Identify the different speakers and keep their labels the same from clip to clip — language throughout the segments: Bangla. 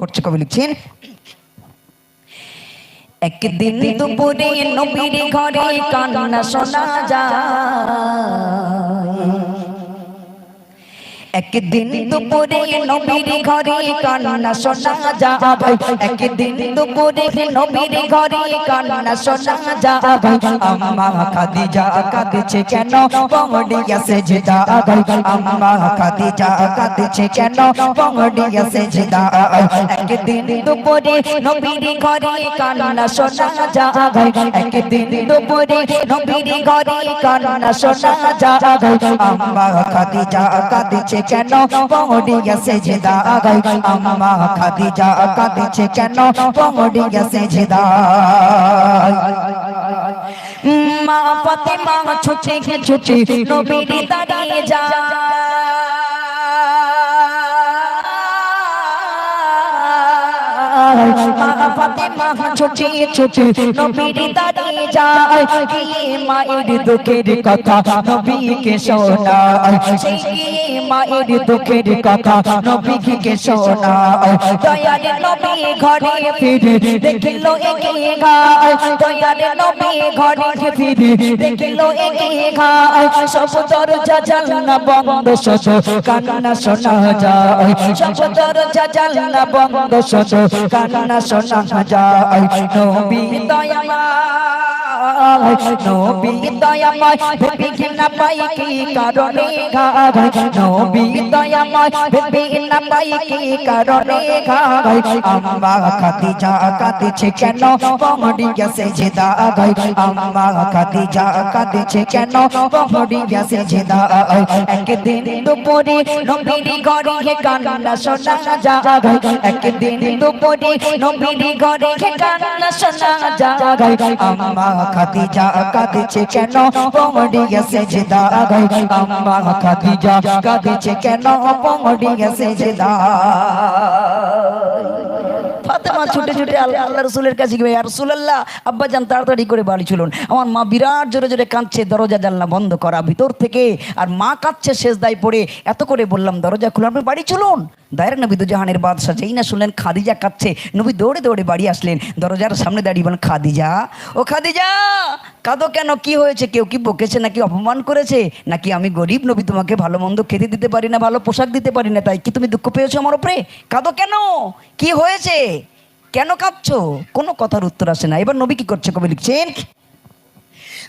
Speaker 1: করছে কবি লিখছেন একদিন দুপুরে নবীর ঘরে কান্না শোনা যায়। একদিন দুপুরে নবীর ঘরে কান্না শোনা যাবে। একদিন দুপুরে নবীর ঘরে কান্না শোনা যাবে। আম্মা খাদিজা কাঁদছে কেন? পমড়িয়া সেজদা গাই আম্মা খাদিজা কাঁদছে কেন? পমড়িয়া সেজদা একদিন দুপুরে নবীর ঘরে কান্না শোনা যাবে। একদিন দুপুরে নবীর ঘরে কান্না শোনা যাবে। আম্মা খাদিজা কাঁদছে কেন পমড়িয়া সেজদা গাই আম্মা খাদিজা কাঁদছে কেন পমড়িয়া সেজদা মা ফাতেমা ছুটে ছুটে নবীর দাঁড়িয়ে যায় মা ফাতেমা ছুটে ছুটে নবীর দাঁড়িয়ে যায়। কি মায়ের দুঃখের কথা নবীকে শোনায় সেই গিয়ে মায়ের দুঃখের কথা নবীকে শোনায় দয়ার নবী ঘরে ফিরে দেখিলো একে গায় দয়ার নবী ঘরে ফিরে দেখিলো একে গায় সব শোনা যায় নবী দয়াময় নবী দয়াময় ভেবে না পাই কি কারণে গায় নবী দয়াময় ভেবে না পাই কি কারণে গায় আম্মা খাদিজা কাঁদছে কেন পমড়িয়া সেজদা গায় আম্মা খাদিজা কাঁদছে কেন পমড়িয়া সেজদা একদিন দুপুরে নবীর ঘরে কান্না শোনা যায় একদিন দুপুরে নবীর ঘরে কান্না শোনা যায় আম্মা খাদিজা কেন? আম্মা খাদিজা কেন? রসুলের কাছে গিয়ে আব্বা যান, তাড়াতাড়ি করে বাড়ি চলুন। আমার মা বিরাট জোরে জোরে কাঁদছে, দরজা জানলা বন্ধ করা, ভিতর থেকে। আর মা কাঁদছে শেষ দায় পড়ে। এত করে বললাম, দরজা খুলে, আপনি বাড়ি চলুন। দায়ের নবী জাহানের বাদশাহ যেই না শুনলেন খাদিজা কাঁদছে। নবী দৌড়ে দৌড়ে বাড়ি আসলেন। দরজার সামনে দাঁড়িয়ে বলেন খাদিজা ও খাদিজা কাঁদো কেন? কি হয়েছে? কেউ কি বকেছে নাকি অপমান করেছে? নাকি আমি গরিব নবী তোমাকে ভালো মন্দ খেতে দিতে পারি না ভালো পোশাক দিতে পারি না তাই কি তুমি দুঃখ পেয়েছ আমার ওপরে কাঁদো কেন? কি হয়েছে? কেন কাঁদছো? কোনো কথার উত্তর আসে না। এবার নবী কি করছে কবি লিখছেন?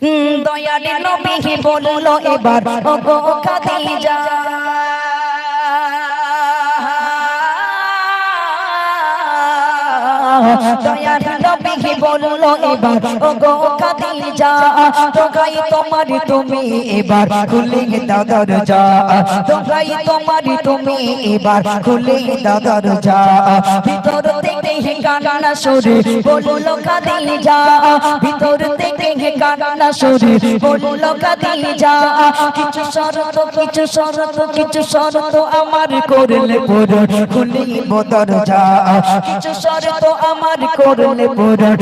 Speaker 1: উম, দয়ালে নবী বলল এবার খাদিজা দয়ার নবী বলল এবার? গো খাদিজা তোকাই তোমার তুমি এবার খুলে দাও দরজা তোকাই তোমার তুমি এবার খুলে দাও দরজা ভিতর থেকে কান্না সরে বলল খাদিজা ভিতর থেকে কান্না সরে বলল খাদিজা কিছু শরত কিছু শরত কিছু শরত আমার করলে পূরণ খুলিব দরজা কিছু শরত আমার করলে পূরণ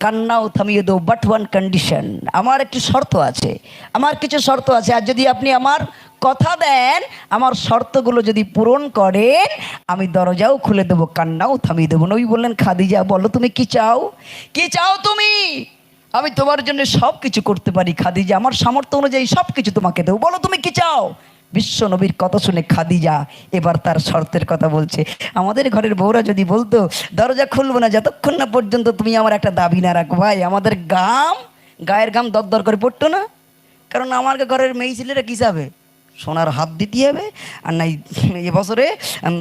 Speaker 1: কান্নাও থামিয়ে দেবো বাট ওয়ান কন্ডিশন আমার একটি শর্ত আছে। আমার কিছু শর্ত আছে। আর যদি আপনি আমার কথা দেন, আমার শর্তগুলো যদি পূরণ করেন, আমি দরজাও খুলে দেবো, কান্নাও থামিয়ে দেবো। নবী বললেন, খাদিজা, বলো তুমি কি চাও? কি চাও তুমি? আমি তোমার জন্য সব কিছু করতে পারি খাদিজা। আমার সামর্থ্য অনুযায়ী সব কিছু তোমাকে দেবো। বলো তুমি কি চাও? বিশ্ব নবীর কথা শুনে খাদিজা এবার তার শর্তের কথা বলছে। আমাদের ঘরের বউরা যদি বলতো, দরজা খুলবো না, যতক্ষণ না পর্যন্ত তুমি আমার একটা দাবি না রাখো, ভাই, আমাদের গাম,
Speaker 2: গায়ের গাম দরদর করে পড়তো না। কারণ আমার ঘরের মেয়ে ছেলেরা কী যাবে সোনার হাত দিতে হবে, আর নাই এবছরে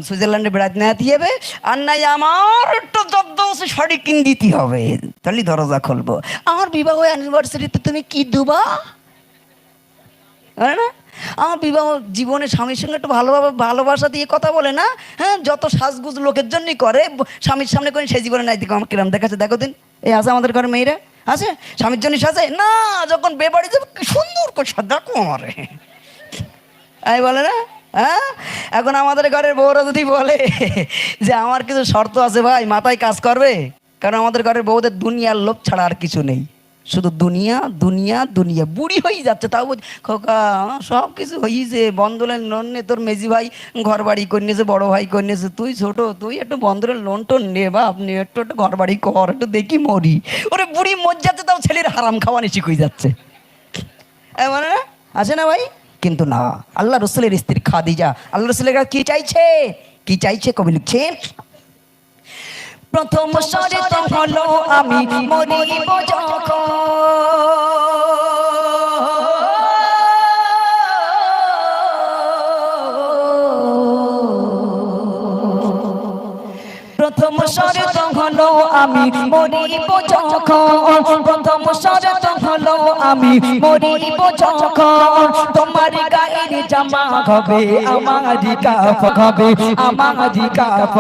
Speaker 2: সুইজারল্যান্ডে বেড়াতে নেওয়াতে হবে, আর নাই আমার একটু দদ্দমসে শাড়ি কিন দিতে হবে। তাহলে দরজা খুলবো। আমার বিবাহ অ্যানিভার্সারিতে তুমি কি দুবা? না? আমার বিবাহ জীবনে স্বামীর সঙ্গে একটু ভালোভাবে ভালোবাসা দিয়ে কথা বলে না হ্যাঁ যত সাজগুজ লোকের জন্যই করে, স্বামীর সামনে করে সেই জীবনে নাই, দেখো আমার কিরম দেখাচ্ছে, দেখো দিন। এই আছে আমাদের ঘরে মেয়েরা? আছে? স্বামীর জন্য সাজে? না, যখন বেবাড়ি যাবে সুন্দর করে সাজ- দেখো আমারে। আমি বলে না? হ্যাঁ? এখন আমাদের ঘরের বউরা যদি বলে যে আমার কিছু শর্ত আছে ভাই, মাথায় কাজ করবে? কারণ আমাদের ঘরের বউদের দুনিয়ার লোভ ছাড়া আর কিছু নেই। শুধু দুনিয়া দুনিয়া দুনিয়া। বুড়ি হয়ে যাচ্ছে, তাও খোকা সব কিছু হয়েছে বন্ধনের লোন নে, তোর মেজি ভাই ঘর বাড়ি করে নিয়েছে, বড় ভাই করে নিয়েছে, তুই ছোট, তুই একটু বন্ধনের লোন টোন নে বা আপনি একটু একটু ঘর বাড়ি কর, একটু দেখি মরি। ওরে বুড়ি মর যাচ্ছে, তাও ছেলের হারাম খাওয়া নিচি হয়ে যাচ্ছে? মানে? আছে না ভাই? কিন্তু না, আল্লাহ রসুলের স্ত্রী খাদিজা, আল্লাহ রসুলের কি চাইছে? কি চাইছে কবি লিখছে?
Speaker 1: প্রথম সরে তো হলো আমি মরিব যখন আমি মরিব যখন। প্রথম শরত হলো আমি মরিব যখন। তোমার গায়ের জামা হবে আমার কাপ হবে আমার কাপ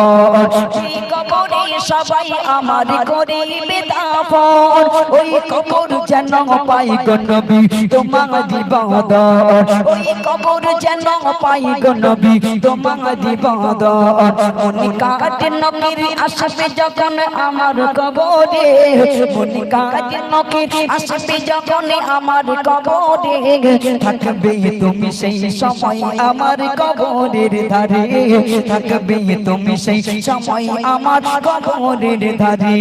Speaker 1: কবরে সবাই আমার করিবে দাফন। ওই কবর যেন পাই ওই পাই গনবি তোমার আসবে যখন আমার কবরে মনি কাট নকির আসবে যখন আমার কবরে। থাকবে তুমি সেই সময় আমার কবরের ধারে। থাকবে তুমি সেই সময় আমার কবরের ধারে।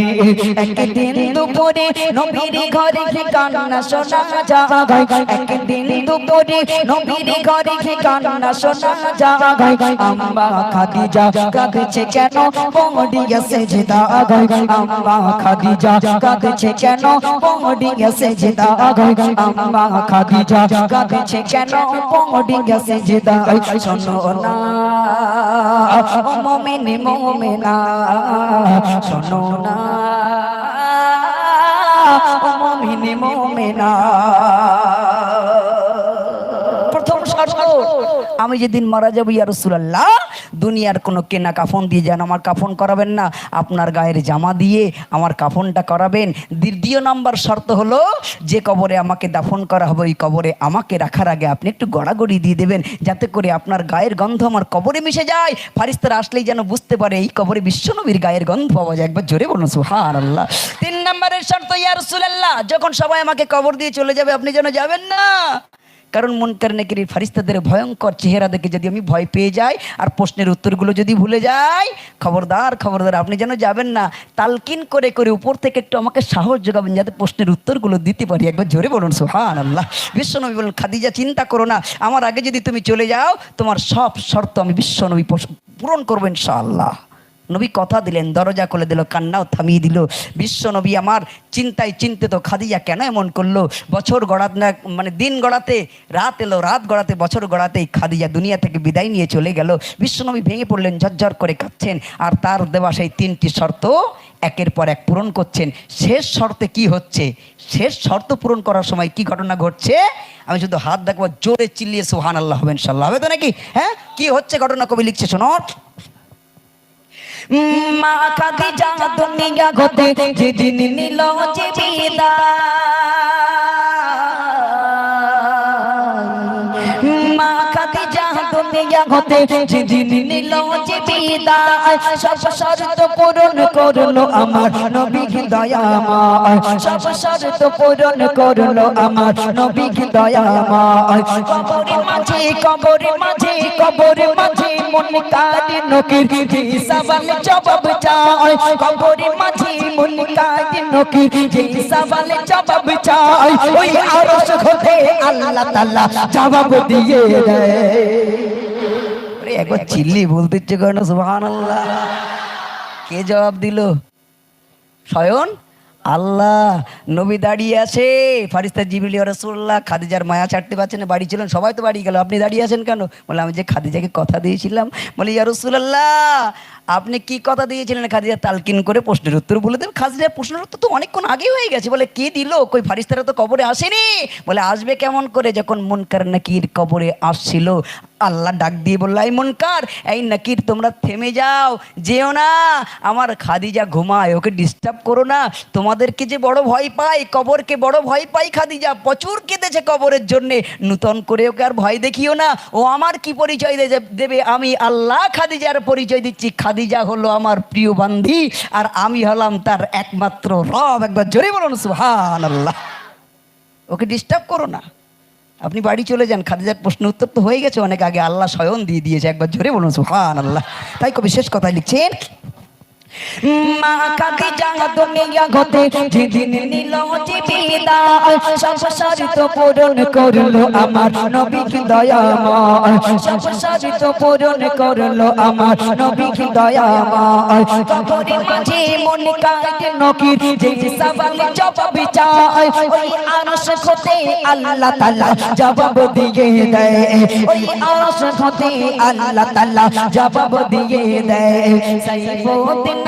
Speaker 1: একদিন দুপুরে নবীর ঘরে কি কান্না শোনা যায়। একদিন দুপুরে নবীর ঘরে কি কান্না শোনা যায়। আম্মা খাদিজা কাঁদছে কেন? পড়িয়া সেজদা গায় আম্মা খাদিজা কাঁদছে কেন? পড়িয়া সেজদা আম্মা খাদিজা কাঁদছে কেন? পড়িয়া সেজদা শোনো না ও মোমেনে মোমেনা। শোনো না, মোমেনে মোমেনা।
Speaker 2: আমি যেদিন মারা যাব, ইয়া রসুলাল্লাহ, দুনিয়ার কোনো কেনা কাফন দিয়ে যেন আমার কাফন করাবেন না। আপনার গায়ের জামা দিয়ে আমার কাফনটা করাবেন। দ্বিতীয় নাম্বার শর্ত হলো, যে কবরে আমাকে দাফন করা হবে, ওই কবরে আমাকে রাখার আগে আপনি একটু গড়াগড়ি দিয়ে দেবেন, যাতে করে আপনার গায়ের গন্ধ আমার কবরে মিশে যায়। ফারিস্তারা আসলেই যেন বুঝতে পারে, এই কবরে বিশ্বনবীর গায়ের গন্ধ পাওয়া যায়। একবার জোরে বলুন সুহান আল্লাহ তিন নম্বরের শর্ত, ইয়া রসুলাল্লাহ, যখন সবাই আমাকে কবর দিয়ে চলে যাবে, আপনি যেন যাবেন না। কারণ মনকার নাকির ফারিস্তাদের ভয়ঙ্কর চেহারা দেখে যদি আমি ভয় পেয়ে যাই, আর প্রশ্নের উত্তরগুলো যদি ভুলে যাই, খবরদার খবরদার, আপনি যেন যাবেন না, তালকিন করে করে উপর থেকে একটু আমাকে সাহস যোগাবেন যাতে প্রশ্নের উত্তরগুলো দিতে পারি। একবার জোরে বলুন সুহান আল্লাহ বিশ্বনবী বলুন, খাদিজা, চিন্তা করো না, আমার আগে যদি তুমি চলে যাও, তোমার সব শর্ত আমি বিশ্বনবী পূরণ করব ইনশাআল্লাহ। নবী কথা দিলেন, দরজা খুলে দিল, কান্নাও থামিয়ে দিল। বিশ্ব নবী আমার চিন্তায় চিন্তিত, খাদিজা কেন এমন করল? বছর গড়াত না মানে দিন গড়াতে, রাত এলো, রাত গড়াতে, বছর গড়াতেই খাদিজা দুনিয়া থেকে বিদায় নিয়ে চলে গেল। বিশ্বনবী ভেঙে পড়লেন, ঝরঝর করে কাঁদছেন, আর তার দেওয়া সেই তিনটি শর্ত একের পর এক পূরণ করছেন। শেষ শর্তে কি হচ্ছে? শেষ শর্ত পূরণ করার সময় কি ঘটনা ঘটছে? আমি শুধু হাত দেখব, জোরে চিল্লিয়ে সুহান আল্লাহ হবে ইনশাল্লাহ হবে তো নাকি? হ্যাঁ? কি হচ্ছে ঘটনা কবি লিখছে, শোনো।
Speaker 1: মা খাদিজা দুনিয়া গতে যেদিন নিল যে মা খাদিজা দুনিয়া গতে যেদিন নিল যে বিদায়, সব শর্ত পূরণ করল আমার নবী দয়াময় সব শর্ত পূরণ করল আমার নবী দয়াময় কবরের মাঝে কবরের মাঝে কবরের মাঝে মন কাটি নকির সবাল জবাব চায় কবরের মাঝে
Speaker 2: কে? জবাব দিল? স্বয়ন? আল্লাহ, নবী দাঁড়িয়ে আছে। ফারিস্তা জিবিলি রসুল্লাহ খাদিজার মায়া চারটে না, বাড়ি ছিলেন সবাই তো বাড়ি গেল। আপনি দাঁড়িয়ে আছেন কেন? বলে আমি যে খাদিজাকে কথা দিয়েছিলাম। বলে, ইয়া রসুল্লাহ আপনি কি কথা দিয়েছিলেন খাদিজা? তালকিন করে প্রশ্নের উত্তর বলে দেন। খাদিজার প্রশ্নের উত্তর তো অনেকক্ষণ আগেই হয়ে গেছে। বলে, কে দিল? কই ফারিস্তারা তো কবরে আসেনি? বলে, আসবে কেমন করে? যখন মুনকার নাকির কবরে আসছিল, আল্লাহ ডাক দিয়ে বলল, এই মুনকার, এই নাকির, তোমরা থেমে যাও, যেও না। আমার খাদিজা ঘুমায়, ওকে ডিস্টার্ব করো না। তোমাদেরকে যে বড় ভয় পাই কবরকে বড় ভয় পাই খাদিজা। প্রচুর কেঁদেছে কবরের জন্যে। নূতন করে ওকে আর ভয় দেখিও না। ও আমার কি পরিচয় দেবে? আমি আল্লাহ খাদিজার পরিচয় দিচ্ছি। খাদিজা হলো আমার প্রিয় বান্ধী আর আমি হলাম তার একমাত্র রব। একবার জোরে বলুন সুহান আল্লাহ ওকে ডিস্টার্ব করো না। আপনি বাড়ি চলে যান, খাদিজার প্রশ্ন উত্তর তো হয়ে গেছে, অনেক আগে আল্লাহ স্বয়ং দিয়ে দিয়েছে। একবার জোরে বলুন সুহান আল্লাহ তাই কবি শেষ কথায় লিখছেন
Speaker 1: মা খাদিজা দুনিয়া গতে যেদিন নিল যে বিদায় সংসার তো পূরণ করল আমার নবী দয়াময়। সংসার তো পূরণ করল আমার নবী দয়াময়। মাঝে মন কাটে নকির যে সবাল জবাব চায় ওই হতে আল্লাহ জবাব দিয়ে দেয়। ওই হতে আল্লাহ জবাব দিয়ে দেয়।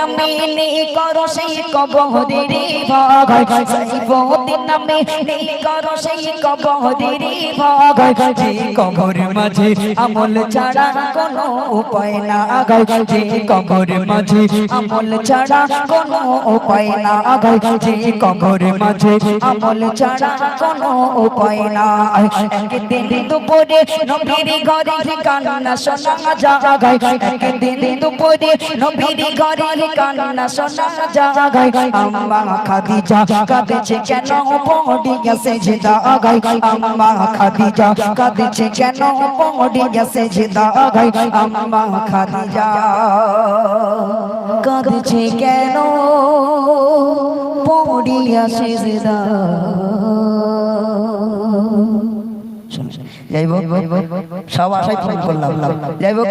Speaker 1: মিলি করো সেই কবরের ভাগ। সাইফুদ্দিন মিলি করো সেই কবরের ভাগ। যে কবর মাঝে আমল ছাড়া কোনো উপায় না গাই যে কবর মাঝে আমল ছাড়া কোনো উপায় না গাই যে কবর মাঝে আমল ছাড়া কোনো উপায় না একদিন দুপুরে নবীর ঘরে কান্না শোনা যা জাগাই একদিন দুপুরে নবীর ঘরে কান্না শোনা জাগাই আম্মা খাদিজা কাঁদছে কেন পড়ে গেছে যে দাগাই আম্মা খাদিজা কাঁদছে কেন পড়ে গেছে যে দাগাই আম্মা খাদিজা কাঁদছে কেন পড়িয়া সে দা
Speaker 2: যাই হোক সব আশাই পূরণ করলাম। যাই হোক